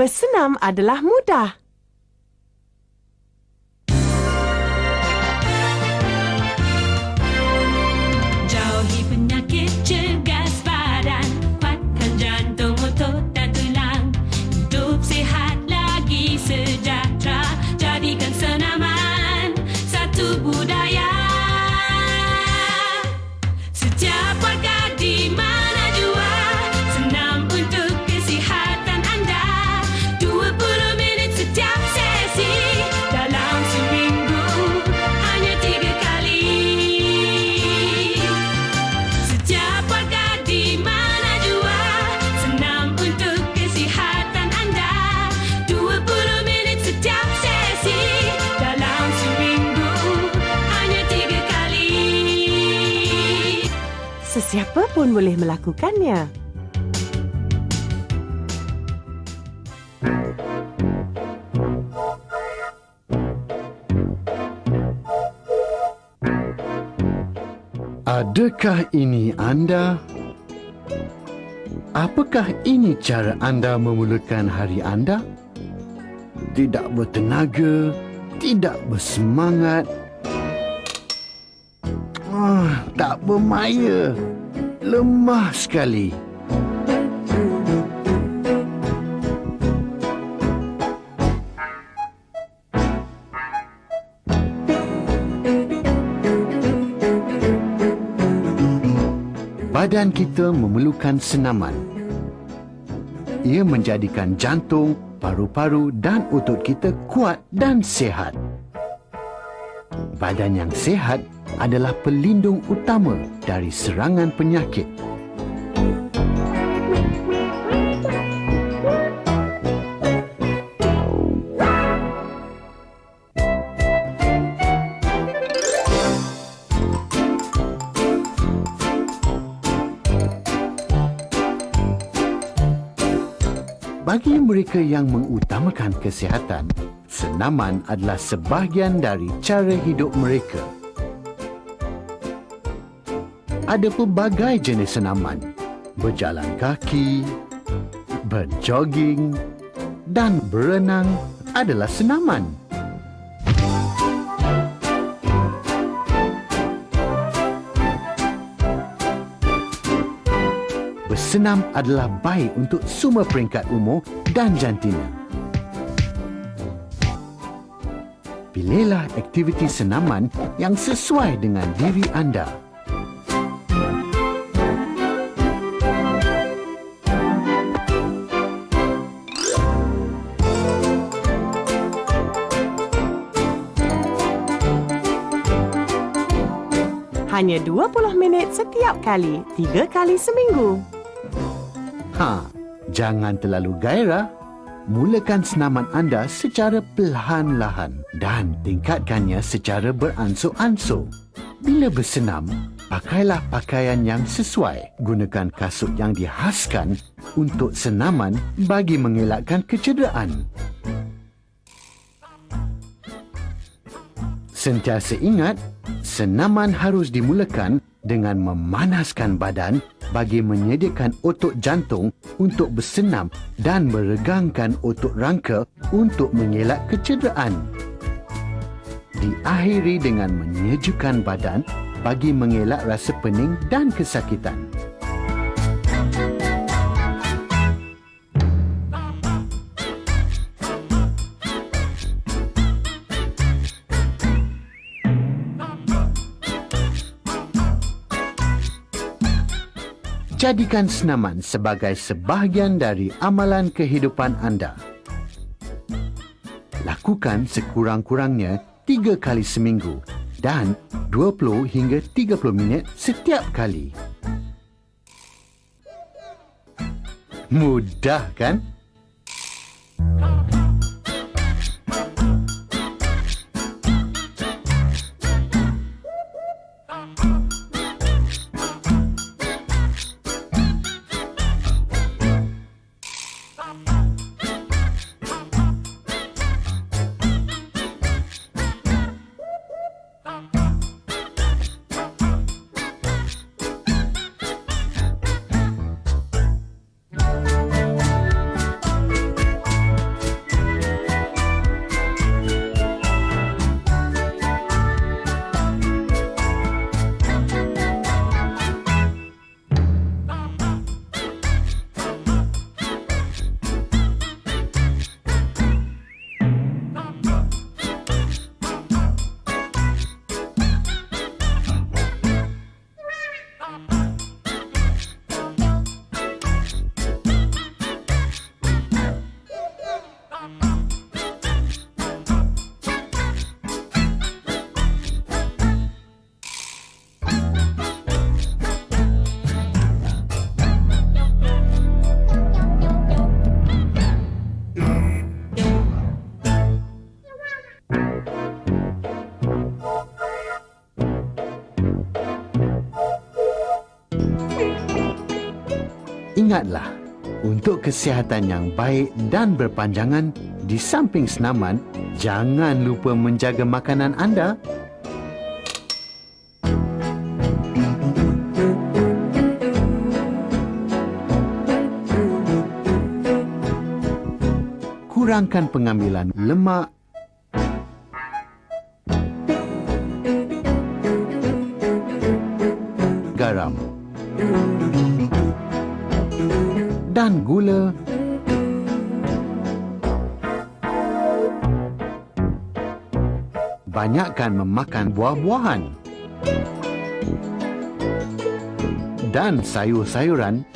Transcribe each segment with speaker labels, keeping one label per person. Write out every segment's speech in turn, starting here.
Speaker 1: Bersenam adalah mudah.
Speaker 2: Jauhi penyakit cergas badan. Kuatkan jantung, otot dan tulang. Hidup sihat lagi sejahtera. Jadikan senaman. Satu budaya
Speaker 1: Sesiapa pun boleh melakukannya.
Speaker 3: Adakah ini anda? Apakah ini cara anda memulakan hari anda? Tidak bertenaga, tidak bersemangat. Ah, tak bermaya. Lemah sekali. Badan kita memerlukan senaman. Ia menjadikan jantung, paru-paru dan otot kita kuat dan sihat. Badan yang sihat adalah pelindung utama dari serangan penyakit. Bagi mereka yang mengutamakan kesihatan, senaman adalah sebahagian dari cara hidup mereka. Ada pelbagai jenis senaman. Berjalan kaki, berjoging dan berenang adalah senaman. Bersenam adalah baik untuk semua peringkat umur dan jantina. Pilihlah aktiviti senaman yang sesuai dengan diri anda.
Speaker 1: Hanya 20 minit setiap kali, tiga kali seminggu.
Speaker 3: Ha, jangan terlalu gairah. Mulakan senaman anda secara perlahan-lahan dan tingkatkannya secara beransur-ansur. Bila bersenam, pakailah pakaian yang sesuai. Gunakan kasut yang dihaskan untuk senaman bagi mengelakkan kecederaan. Sentiasa ingat, senaman harus dimulakan dengan memanaskan badan bagi menyediakan otot jantung untuk bersenam dan meregangkan otot rangka untuk mengelak kecederaan. Diakhiri dengan menyejukkan badan bagi mengelak rasa pening dan kesakitan. Jadikan senaman sebagai sebahagian dari amalan kehidupan anda. Lakukan sekurang-kurangnya tiga kali seminggu dan 20 hingga 30 minit setiap kali. Mudah kan? Ingatlah, untuk kesihatan yang baik dan berpanjangan, di samping senaman, jangan lupa menjaga makanan anda. Kurangkan pengambilan lemak, dan gula. Banyakkan memakan buah-buahan. Dan sayur-sayuran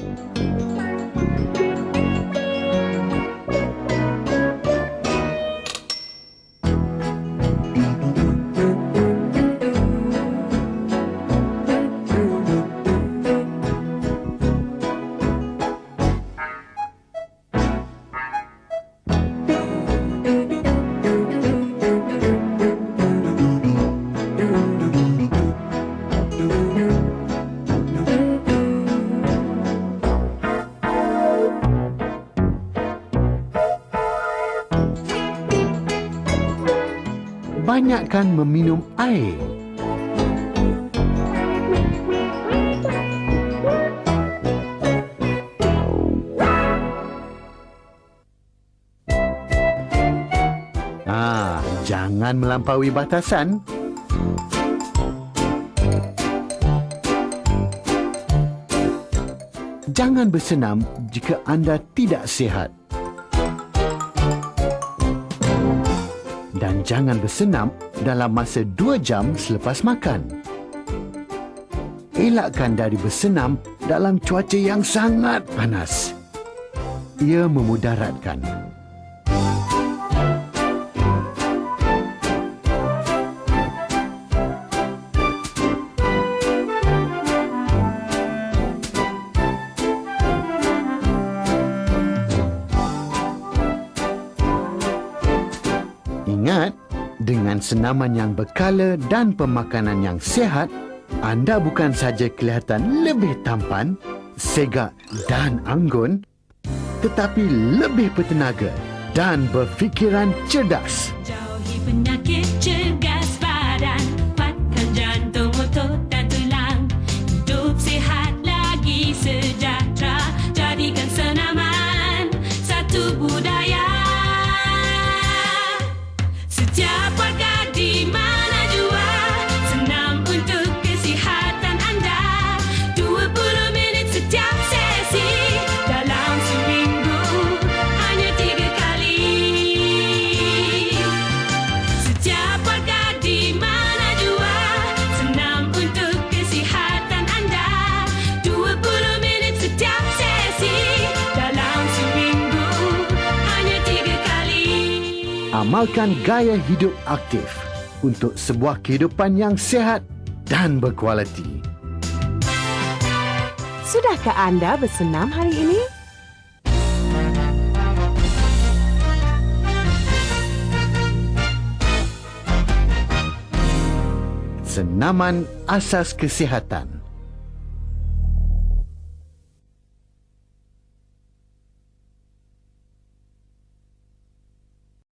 Speaker 3: banyakkan meminum air. Ah, jangan melampaui batasan. Jangan bersenam jika anda tidak sihat. Dan jangan bersenam dalam masa 2 jam selepas makan. Elakkan dari bersenam dalam cuaca yang sangat panas. Ia memudaratkan. Dengan senaman yang berkala dan pemakanan yang sihat, anda bukan saja kelihatan lebih tampan, segak dan anggun, tetapi lebih bertenaga dan berfikiran cerdas.
Speaker 2: Jauhi penyakit cergas
Speaker 3: Amalkan gaya hidup aktif untuk sebuah kehidupan yang sihat dan berkualiti.
Speaker 1: Sudahkah anda bersenam hari ini?
Speaker 3: Senaman asas kesihatan.